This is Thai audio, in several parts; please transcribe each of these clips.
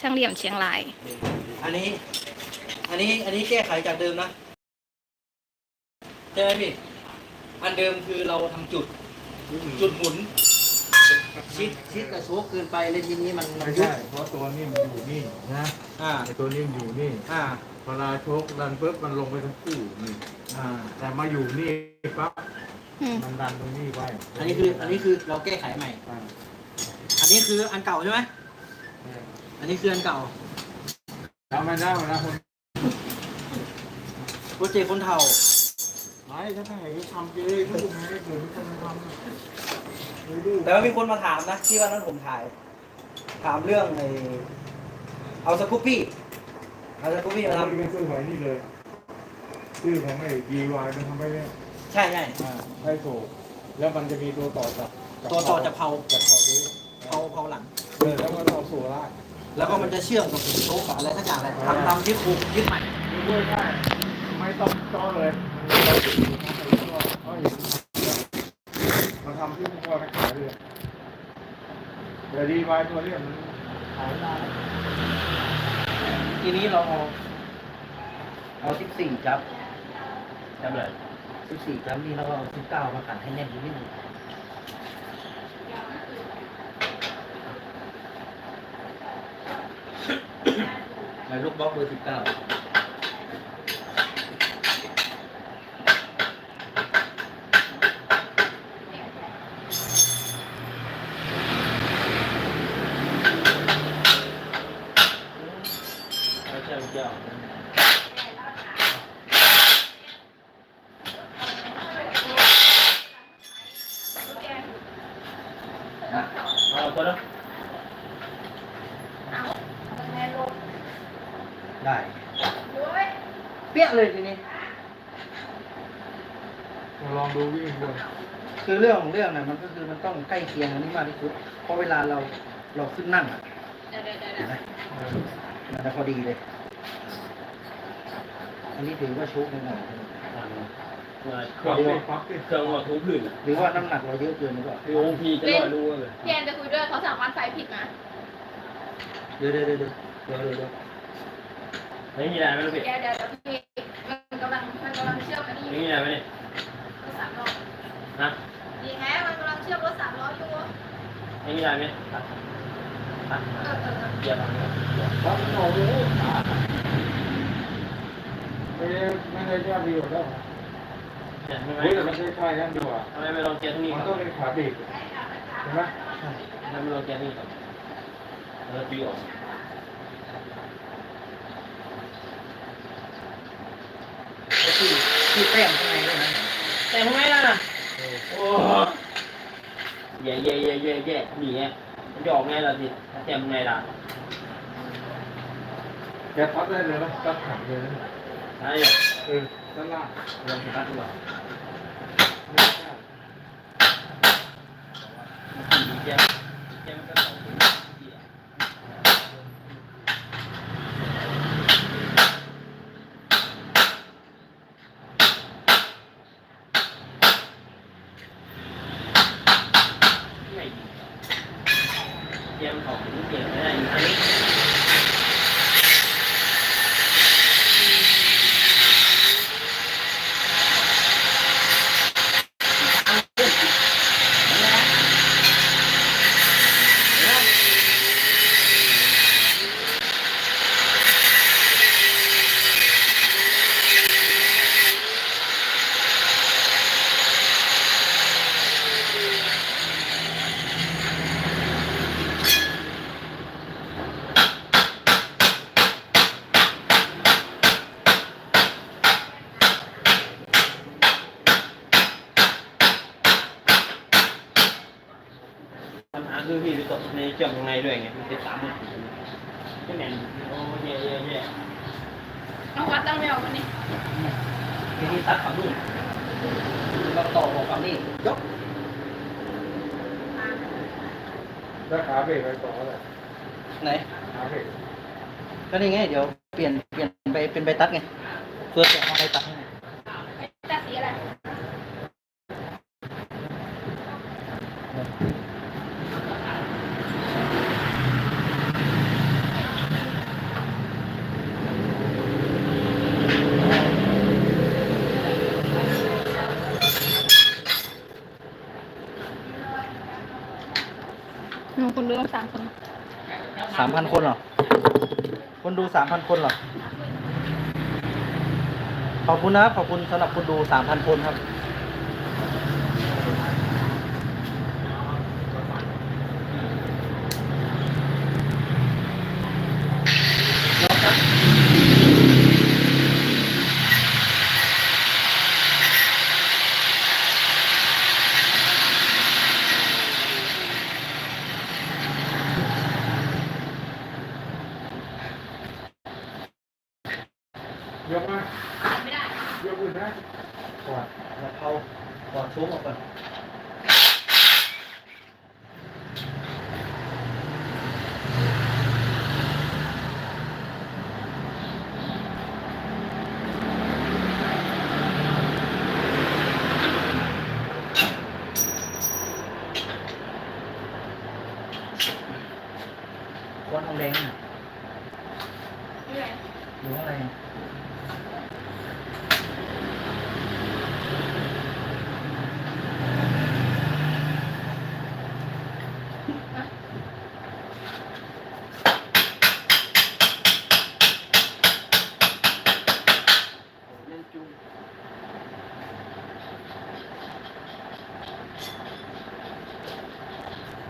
ช่างเหลี่ยมเชียงราย อันนี้ อันนี้ อันนี้แก้ไขจากเดิมนะใช่ไหมพี่ อันเดิมคือเราทำจุด จุดหมุน ชิด ชิดกระโชกเกินไปเลยทีนี้มันมันไม่ยุบใช่เพราะตัวนี้มันอยู่นี่นะอ่า ไอตัวนี้มันอยู่นี่อ่าเวลาชกดันปุ๊บมันลงไปทั้งคู่นี่อ่า แต่มาอยู่นี่ปั๊บอืมมันดันตรงนี้ไว้อันนี้คือ อันนี้คือเราแก้ไขใหม่อ่าอันนี้คืออันเก่าใช่ไหม อันนี้คืออันเก่าจำไม่ได้นะคนโปรเจกต์คนเฒ่าไอ้ถ้าไหนทำเจ๊ก็ยังไม่ได้เกิดที่คนทำไม่ดื้อแต่ว่ามีคนมาถามนะที่ว่านั้นผมถ่าย ถามเรื่องไอเอาสกูปปี้เอาสกูปปี้มาเราทไม่ซื้อไว้นี่เลยชื่อของไอ้ DY มันทำไปเนี่ยำใช่ใช่อ่าให้โถแล้วมันจะมีตัวต่อจากตัวต่อจากเผาจากเผาด้วยเผาเผาหลังเออแล้วก็ต่อสู่ราก แล้วก็มันจะเชื่อมกับโต๊ะกับอะไรสักอย่างแหละทำตามที่ครูยึดใหม่ดูด้วยได้ไม่ต้องจ้อเลยเราถึงเขาเห็นมันทำที่พ่อไม่ขายเลยเดี๋ยวดีไว้ตัวเนี้ยมันขายได้ทีนี้เราเอาเอาสิบสี่จับจับเลยสิบสี่จับนี่แล้วก็เอาสิบเก้ามาขันให้แน่นนิดนึง มาลูกบล็อกเบอร์สิบเก้าเจ้าเจ้าเอาตัวนั้น ได้ เปี้ยเลยทีนี้ ลองดูวิ่งบนคือเรื่องของเรื่องน่ะมันก็คือมันต้องใกล้เคียงอันนี้มากที่สุด เพราะเวลาเราเราขึ้นนั่งอะเห็นไหมมันจะพอดีเลย อันนี้ถือว่าชุกหน่อยเครื่องว่าเครื่องว่าทุกพื้นหรือว่าน้ำหนักเราเยอะเกินหรือเปล่าคือองค์พีจะลอยรู้เลย พี่แอนจะคุยด้วยเขาสั่งวัดไฟผิดนะ เดี๋ยวเดี๋ยวเดี๋ยวเดี๋ยวเดี๋ยวเดี๋ยว เดี๋ยวไม่มีอะไรไหมลูกพี่เดี๋ยวเดี๋ยวพี่มันกำลังมันกำลังเชื่อมอันนี้อไม่ยู่มีอะไรไหมเนี่ยรถสามล้อฮะดีแฮะมันกำลังเชื่อมรถสามล้ออยู่ไม่มีอะไรไหมฮะฮะเออเออเออเดี๋ยวปั๊บโอ้โหไม่ได้ไม่ได้แค่ดีกว่าแล้วเนี่ยไม่เฮ้ยแต่ไม่มันใช่ใช่นั่นดีกว่าทำไมไม่ลองเกียร์ที่นี่มันก่ต้ออนงเป็นขาบีบเห็นไหมทำไมไม่ลองเกียร์ที่นี่ก่อนแล้วตีออกก็ คือคือแต้มข้างในด้วยนะแต่ทำไมล่ะ โอ้แย่แย่แย่แย่แย่หนีไงมันจะออกไงล่ะสิแต้มไงล่ะแกพัดได้เลยไหมตัดถังเลยนะใช่เนี่ยเออด้านล่างลองสตาร์ทดูก่อน ไม่ใช่ เกียร์เกียร์มันก็ต้องเกียร์ ไม่ดี เตรียมของเตรียมไม่ได้อัน คือพี่ไปตกในเชือกข้างในด้วยไงมันติดตามมือถือก็แน่นโอ้แย่แย่แย่ต้องวัดตั้งไม่ออกวันนี้ทีนี้ตัดฝั่งนู้นเราต่อของฝั่งนี้ยกแล้วขาเบรกไปต่อเลยไหนขาเบรกก็นี่ไงเดี๋ยวเปลี่ยนเปลี่ยนไปเป็นใบตัดไงเพื่อจะเอาใบตัดให้ แต่สีอะไร ดู ต้องสามคนสามพันคนเหรอ คนดูสามพันคนเหรอ ขอบคุณนะครับ ขอบคุณสำหรับคนดูสามพันคนครับ ไม่ได้ยกอื่นได้กอดแล้วเขากอดชูออกก่อน ก้อนทองแดงน่ะ ไม่ได้ หรือว่าอะไรอะ เล่นจุ้ง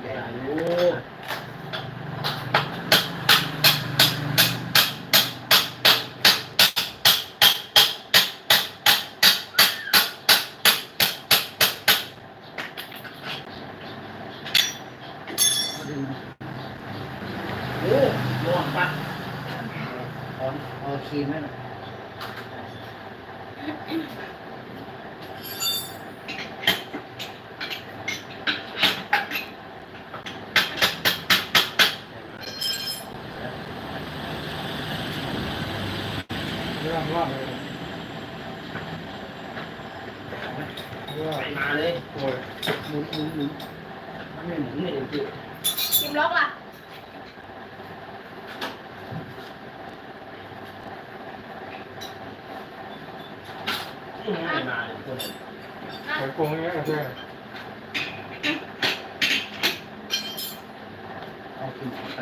ใหญ่อยู่ โอ้ร้อนปะ เอา เอาครีมให้หน่อยเรื่องว่าเลยเรื่อง ไปมาเลย โอ้ย หมุนหมุนหมุนไม่หมุนไม่เด็กจิ๋วทีมล็อกล่ะไม่มาเลยคนเหมือนโกงเงี้ยใช่เอาครีมออกไป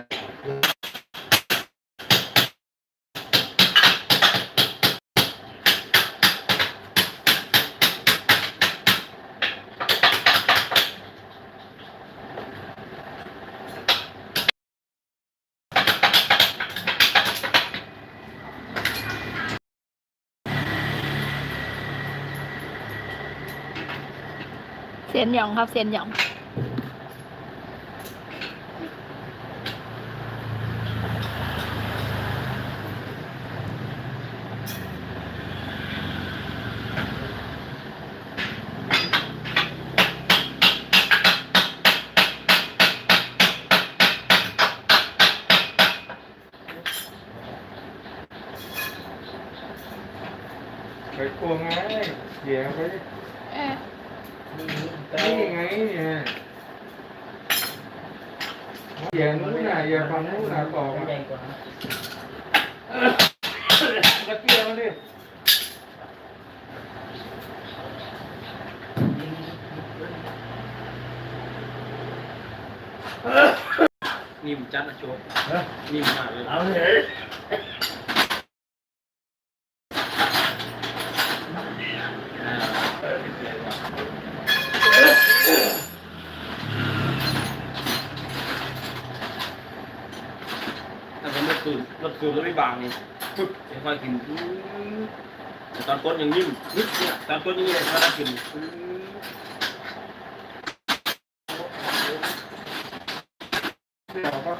เซียนหยองครับเซียนหยองไปโกงไงเสียไป เออ นี่ไงเนี่ยอย่านู้นน่ะอ ย่าฟังนู้นนะต่อมาใหญ่กว่านะตะเกียมมันดินิ่มจัดนะโจ๊กเฮ้ยนิ่มมากเลยเอาเลย แต่ผมรถ คืนรถคืนไม่บางนี่ปึ๊บค่อยกินแต่ตอนต้นยังนิ่มนิดเนี่ยตอนต้นยังนิ่มตอนนั้นกินเราก็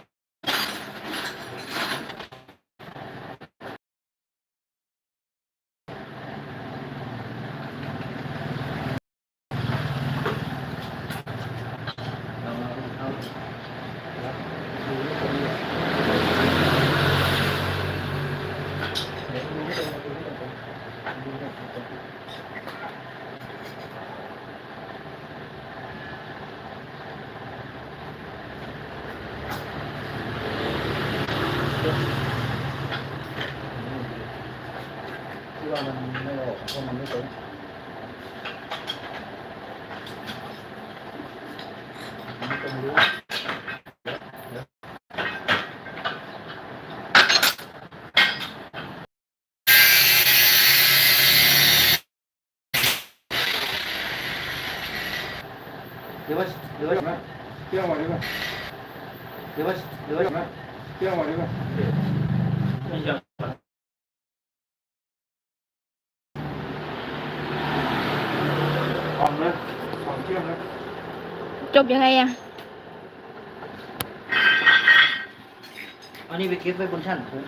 留个留个什么？电我这个。留个留个什么？电我这个。对。冰箱。好了，了。呀。 อันนี้ไปเก็บไว้บนชั้นผม